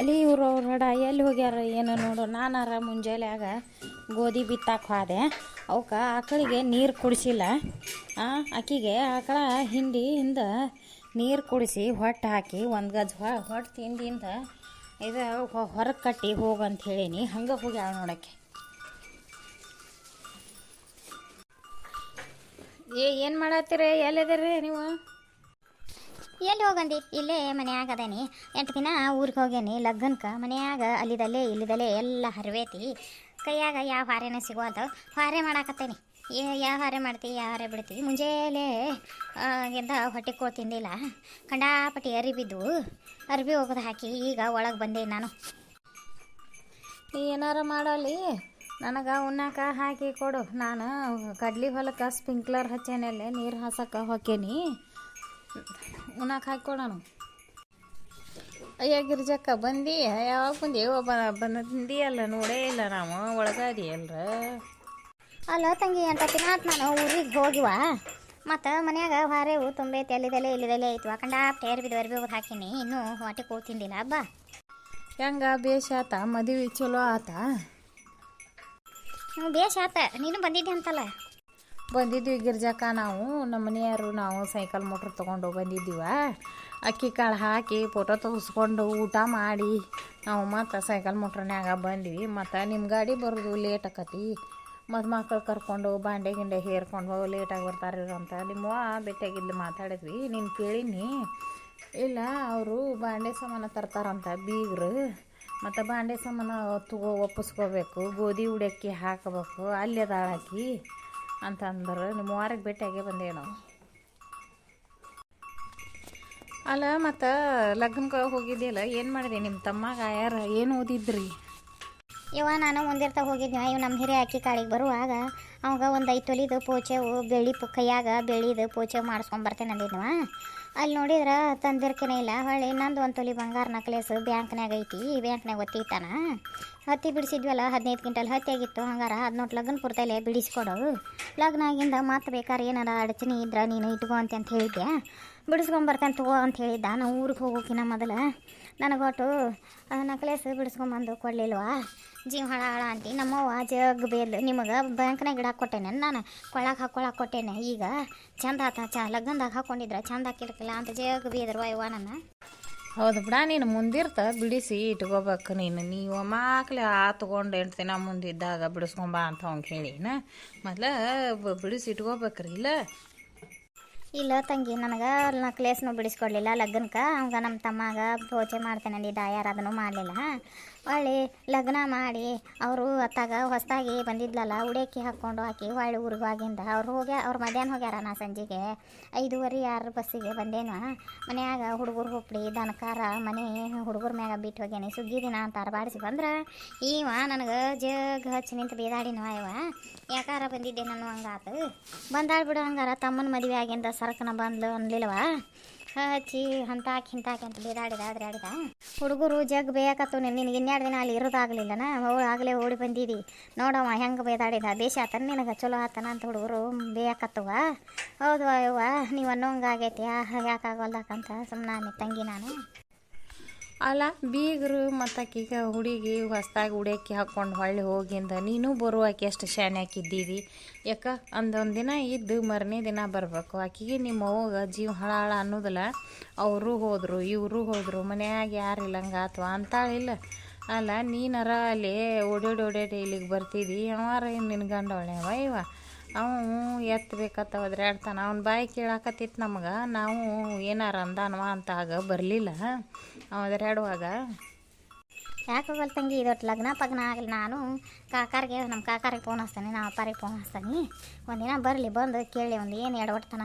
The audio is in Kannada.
ಅಲ್ಲಿ ಇವ್ರು ನೋಡ, ಎಲ್ಲಿ ಹೋಗ್ಯಾರ ಏನೋ ನೋಡು. ನಾನಾರ ಮುಂಜಾನೆಯಾಗ ಗೋಧಿ ಬಿತ್ತಾಕ ಹೋದೆ. ಅವಕ್ಕೆ ಆಕಳಿಗೆ ನೀರು ಕುಡಿಸಿಲ್ಲ. ಆಕಿಗೆ ಆಕಳ ಹಿಂಡಿ ಹಿಂಡಿಯಿಂದ ನೀರು ಕುಡಿಸಿ ಹೊಟ್ಟೆ ಹಾಕಿ ಒಂದು ಗಜ್ ಹೊಟ್ಟೆ ತಿಂದಿಂದ ಇದು ಹೊರಗೆ ಕಟ್ಟಿ ಹೋಗಂತ ಹೇಳೀನಿ. ಹಂಗೆ ಹೋಗ್ಯಾಳ ನೋಡಕ್ಕೆ. ಏ, ಏನು ಮಾಡತ್ತೀರಿ? ಎಲ್ಲಿದ್ದೀರಿ ನೀವು? ಎಲ್ಲಿ ಹೋಗಂದಿ? ಇಲ್ಲೇ ಮನ್ಯಾಗ ಅದೇನಿ. ಎಂಟು ದಿನ ಊರಿಗೆ ಹೋಗೇನಿ. ಲಗ್ನಕ್ಕೆ ಮನ್ಯಾಗ ಅಲ್ಲಿದಲ್ಲೇ, ಇಲ್ಲಿದಲ್ಲೇ ಎಲ್ಲ ಹರಿವೇತಿ. ಕೈಯಾಗ ಯಾವ ಹಾರೇನ ಸಿಗುವಂತ ಹಾರೆ ಮಾಡಾಕತ್ತೇನಿ. ಏ, ಯಾವ ಹಾರೆ ಮಾಡ್ತಿ, ಯಾವ ಹಾರೆ ಬಿಡ್ತಿ? ಮುಂಜಾನೆ ಎಂದ ಹೊಟ್ಟೆ ಕೋಳು ತಿಂದಿಲ್ಲ. ಕಂಡಾಪಟ್ಟಿ ಅರಿ ಬಿದ್ದು ಅರ್ಬಿ ಹೋಗೋದು ಹಾಕಿ ಈಗ ಒಳಗೆ ಬಂದೆ ನಾನು. ಏನಾರ ಮಾಡಲಿ? ನನಗೆ ಉಣ್ಣಾಕ ಹಾಕಿ ಕೊಡು. ನಾನು ಕಡ್ಲಿ ಹೊಲಕ್ಕೆ ಸ್ಪಿಂಕ್ಲರ್ ಹಚ್ಚೇನಲ್ಲೇ ನೀರು ಹಾಸಕ್ಕೆ ಹೊಕ್ಕೇನಿ. ಉಣ್ಣಾಕ ಹಾಕಿ ಕೊಡೋಣ ಅಯ್ಯ ಗಿರ್ಜಕ್ಕ ಬಂದಿ. ಯಾವಾಗ ಬಂದಿ? ಒಬ್ಬ ಬಂದಿ ಅಲ್ಲ ನೋಡೇ ಇಲ್ಲ ನಾವು. ಒಳಗಾದಿ ಅಲ್ರ ಅಲ್ಲ ತಂಗಿ ಅಂತ ತಿನ್ನಾತ್ ನಾನು. ಊರಿಗೆ ಹೋಗಿವ. ಮತ್ತು ಮನ್ಯಾಗ ಹಾರೆವು ತುಂಬೈತಿ ತೆಲಿದಲೆ ಇಲ್ಲಿದಲೆ ಐತಿ. ಕಂಡಾಪಟ್ಟಿ ಟೇರ್ ಬಿದ್ದು ಅರ್ಬಿ ಹೋಗಿ ಹಾಕಿನಿ. ಇನ್ನೂ ಹೊಟ್ಟೆ ಕೂತಿಂದಿಲ್ಲ ತಿಂದಿಲ್ಲ ಹಬ್ಬ ಹೆಂಗ? ಬೇಷ ಆತ? ಮದುವೆ ಚಲೋ ಆತ? ಬೇಷ್ ಆತ. ನೀನು ಬಂದಿದ್ದೆ ಅಂತಲ್ಲ? ಬಂದಿದ್ವಿ ಗಿರ್ಜಾಕ ನಾವು. ನಮ್ಮ ಮನೆಯವರು ನಾವು ಸೈಕಲ್, ಮೋಟ್ರ್ ತೊಗೊಂಡು ಬಂದಿದ್ದೀವ. ಅಕ್ಕಿ ಕಾಳು ಹಾಕಿ ಫೋಟೋ ತೆಗೆಸ್ಕೊಂಡು ಊಟ ಮಾಡಿ ನಾವು ಮತ್ತು ಸೈಕಲ್ ಮೋಟ್ರ್ನ್ಯಾಗ ಬಂದ್ವಿ. ಮತ್ತು ನಿಮ್ಮ ಗಾಡಿ ಬರೋದು ಲೇಟ್ ಆಕತಿ. ಮತ್ತು ಮಕ್ಕಳು ಕರ್ಕೊಂಡು ಬಾಂಡೆ, ಗಿಂಡೆ ಹೇರ್ಕೊಂಡು ಲೇಟಾಗಿ ಬರ್ತಾರೆ ಅಂತ ನಿಮ್ಮವ್ವ ಭೇಟಿಯಾಗಿದ್ದು ಮಾತಾಡಿದ್ವಿ. ನೀನು ಕೇಳೀನಿ? ಇಲ್ಲ, ಅವರು ಬಾಂಡೆ ಸಾಮಾನು ತರ್ತಾರಂತ ಬೀಗರು. ಮತ್ತು ಬಾಂಡೆ ಸಾಮಾನು ತಗೋ, ಒಪ್ಪಿಸ್ಕೋಬೇಕು. ಗೋಧಿ ಉಡಕ್ಕಿ ಹಾಕಬೇಕು. ಅಲ್ಲಿ ಅದಾಳಾಕಿ ಅಂತಂದ್ರೆ ನಿಮ್ಮ ವಾರಕ್ಕೆ ಭೇಟಿಯಾಗೆ ಬಂದೇವು ನಾವು. ಅಲ್ಲ ಮತ್ತು ಲಗ್ನಕ್ಕೆ ಹೋಗಿದ್ದಿಲ್ಲ ಏನು ಮಾಡಿದೆ ನಿಮ್ಮ ತಮ್ಮಗ, ಯಾರು, ಏನು ಓದಿದ್ರಿ? ಇವ ನಾನು ಮುಂದಿರ್ತಾ ಹೋಗಿದ್ವಿ ಇವ್ ನಮ್ಮ ಹಿರಿಯ ಅಕ್ಕಿ ಕಾಳಿಗೆ ಬರುವಾಗ ಅವಾಗ ಒಂದು ಐದು ತೊಲಿದು ಪೋಚೆವು ಬೆಳಿ ಪು ಕೈಯಾಗ ಬೆಳ್ಳಿದು ಪೋಚೆ ಮಾಡಿಸ್ಕೊಂಡ್ ಬರ್ತೇನೆ ಅಂದಿದ್ವ ಅಲ್ಲಿ ನೋಡಿದ್ರೆ ತಂದಿರ್ಕೇನೆ ಇಲ್ಲ. ಹೊಳ್ಳಿ ನಂದು ಒಂದು ತೊಲಿ ಬಂಗಾರ ನಕ್ಲೇಸ್ ಬ್ಯಾಂಕ್ನಾಗ ಐತಿ. ಬ್ಯಾಂಕ್ನಾಗ ಒತ್ತಿತ್ತಾನ ಹತ್ತಿ ಬಿಡಿಸಿದ್ವಲ್ಲ, ಹದಿನೈದು ಕ್ವಿಂಟಲ್ ಹತ್ತಿ ಆಗಿತ್ತು. ಹಂಗಾರ ಹದಿನೆಂಟು ಲಗ್ನ ಪೂರ್ತೈಲೆ ಬಿಡಿಸ್ಕೊಡು. ಲಗ್ನ ಆಗಿಂದ ಮತ್ತೆ ಬೇಕಾದ್ರೆ ಏನಾರ ಅಡಚಣೆ ಇದ್ರೆ ನೀನು ಇಟ್ಕೊ ಅಂತ ಹೇಳಿದ್ದೆ ಬಿಡಿಸ್ಕೊಂಬರ್ತೇನೆ ತಗೋ ಅಂತ ಹೇಳಿದ್ದ. ನಾವು ಊರಿಗೆ ಹೋಗೋಕಿನ ಮೊದಲ ನನಗೆ ಒಟ್ಟು ನಕ್ಲೇಸ್ ಬಿಡಿಸ್ಕೊಂಬಂದು ಕೊಡಲಿಲ್ವಾ? ಜೀವ ಹಳ ಹಳ ಅಂತಿ ನಮ್ಮವ್ವ ಜಗ್ ಬೇಲ್, ನಿಮಗೆ ಬ್ಯಾಂಕ್ನಾಗ ಗಿಡ ಕೊಟ್ಟೇನೆ, ನಾನು ಕೊಳ್ಳಾಕ ಹಾಕೊಳಕ್ಕೆ ಕೊಟ್ಟೇನೆ. ಈಗ ಚಂದ ಆತ ಚ ಲಗ್ನದಾಗ ಹಾಕೊಂಡಿದ್ರೆ ಚಂದ ಹಾಕಿರ್ಕಿಲ್ಲ ಅಂತ ಜಗ್ ಬೇದ್ರು ಅವ್ವ ನನ್ನ. ಹೌದು ಬಿಡ, ನೀನು ಮುಂದಿರ್ತ, ಬಿಡಿಸಿ ಇಟ್ಕೋಬೇಕು ನೀನು. ನೀವು ಮಾಕ್ಲೆ ಆತ್ಕೊಂಡು ತೊಗೊಂಡು ಎಂಟು ಮುಂದಿದ್ದಾಗ ಬಿಡಿಸ್ಕೊಂಬ ಅಂತ ಅವ್ನು ಹೇಳಿನ ಮೊದಲ ಬಿಡಿಸಿ ಇಟ್ಕೋಬೇಕ್ರಿ, ಇಲ್ಲ? ಇಲ್ಲ ತಂಗಿ, ನನಗೆ ನಕ್ಲೇಸ್ನು ಬಿಡಿಸ್ಕೊಡ್ಲಿಲ್ಲ ಲಗ್ನಕ್ಕೆ. ಅವಂಗ ನಮ್ಮ ತಮ್ಮಗ ಪೋಚೆ ಮಾಡ್ತೇನೆ ಅಂದಿದ್ದ ಯಾರು ಅದನ್ನು ಮಾಡಲಿಲ್ಲ. ಹೊಳ್ಳಿ ಲಗ್ನ ಮಾಡಿ ಅವರು ಅತ್ತಾಗ ಹೊಸದಾಗಿ ಬಂದಿದ್ಲಲ್ಲ, ಉಡೇಕಿ ಹಾಕ್ಕೊಂಡು ಹಾಕಿ ಹೊಳ್ಳಿ ಊರಿಗೆ ಅವ್ರು ಹೋಗ್ಯ, ಅವ್ರು ಮಧ್ಯಾಹ್ನ ಹೋಗ್ಯಾರ ನಾ ಸಂಜೆಗೆ. ಐದುವರೆ ಆರು ಬಸ್ಸಿಗೆ ಬಂದೇನು, ಮನ್ಯಾಗ ಹುಡುಗರು ಹುಪ್ಪಡಿ ದನಕಾರ ಮನೆ ಹುಡುಗರ ಮ್ಯಾಗ ಬಿಟ್ಟು ಹೋಗ್ಯಾನಿ, ಸುಗ್ಗಿ ದಿನ ಅಂತ ಅರಬಾಡಿಸಿ ಬಂದ್ರೆ ಈವ ನನಗೆ ಜಗ್ ಹಚ್ಚಿ ನಿಂತು ಬೇದಾಡಿನವ ಇವ. ಯಾಕಾರ ಬಂದಿದ್ದೆ ನಾನು ಹಂಗಾತು ಬಂದಾಳ್ ಬಿಡು ಹಂಗಾರ, ತಮ್ಮನ ಮದುವೆ ಆಗಿಂದ ಸರಕನ ಬಂದ್ಲು ಅನ್ಲಿಲ್ವ? ಹಚ್ಚಿ ಹಂತಾಕಿ ಹಿಂತಾಕಿ ಅಂತ ಬೇದಾಡಿದ, ಆದ್ರೆ ಆಡಿದ. ಹುಡುಗರು ಜಗ್ ಬೇಯಕತ್ತು ನಿನಗೆ ಇನ್ನೆರಡು ದಿನ ಅಲ್ಲಿ ಇರೋದಾಗ್ಲಿಲ್ಲನ ಅವಳು ಆಗಲೇ ಓಡಿ ಬಂದಿದ್ದಿ ನೋಡವ ಹೆಂಗೆ ಬೇದಾಡಿದ? ದೇಶ ಆತನ ನಿನಗೆ, ಚಲೋ ಆತನ ಅಂತ ಹುಡುಗರು ಬೇಯಕತ್ತವ. ಹೌದು ಅಯ್ಯವ್ವ ನೀವು ಅನ್ನೋಂಗಾಗೈತಿ ಯಾಕಾಗಲ್ದಕ್ಕಂತ ಸುಮ್ಮನೆ ತಂಗಿ ನಾನು. ಅಲ್ಲ, ಬೀಗರು ಮತ್ತು ಆಕಿಗೆ ಹುಡುಗಿ ಹೊಸ್ದಾಗಿ ಉಡ್ಯಾಕಿ ಹಾಕ್ಕೊಂಡು ಹೊಳ್ಳಿ ಹೋಗಿಂದ ನೀನು ಬರುವಾಕೆ ಎಷ್ಟು ಶಾನೆ ಹಾಕಿದ್ದೀವಿ ಯಾಕ? ಅಂದೊಂದು ದಿನ ಇದ್ದು ಮರನೇ ದಿನ ಬರಬೇಕು. ಆಕಿಗೆ ನಿಮ್ಮ ಅವಾಗ ಜೀವ ಹಾಳ ಹಾಳ ಅನ್ನೋದಿಲ್ಲ. ಅವರು ಹೋದರು, ಇವರು ಹೋದರು, ಮನ್ಯಾಗ ಅಥವಾ ಅಂತಾಳ ಇಲ್ಲ. ಅಲ್ಲ, ನೀನಾರ ಅಲ್ಲಿ ಓಡೋಡಿ ಓಡಾಡಿ ಇಲ್ಲಿಗೆ ಬರ್ತಿದ್ದಿ ಅವಾರ ನಿನ್ನ ಗಂಡ ಒಳ್ಳೆಯವ ಇವ. ಅವ ಎತ್ತಬೇಕತ್ತ ಒದ್ರಾಡ್ತಾನ. ಅವ್ನ ಬಾಯಿ ಕೇಳಾಕತ್ತಿತ್ತು ನಮಗೆ, ನಾವು ಏನಾರ ಅಂದಾನವ ಅಂತ ಆಗ ಬರಲಿಲ್ಲ. ಅವ ಒದ್ರಾಡುವಾಗ ಹೋಗಲ್ ತಂಗಿ ಇದೊಟ್ಟು ಲಗ್ನ ಪಗ್ನ ಆಗಲಿ ನಾನು. ಕಾಕಾರಿಗೆ ನಮ್ಮ ಕಾಕಾರಿಗೆ ಫೋನ್ ಹಚ್ತಾನೆ ನಮ್ಮ ಅಪ್ಪಾರಿಗೆ ಫೋನ್ ಹಚ್ತಾನೆ. ಒಂದಿನ ಬರಲಿ, ಬಂದು ಕೇಳಿ, ಒಂದು ಏನು ಎಡವಟ್ತಾನ.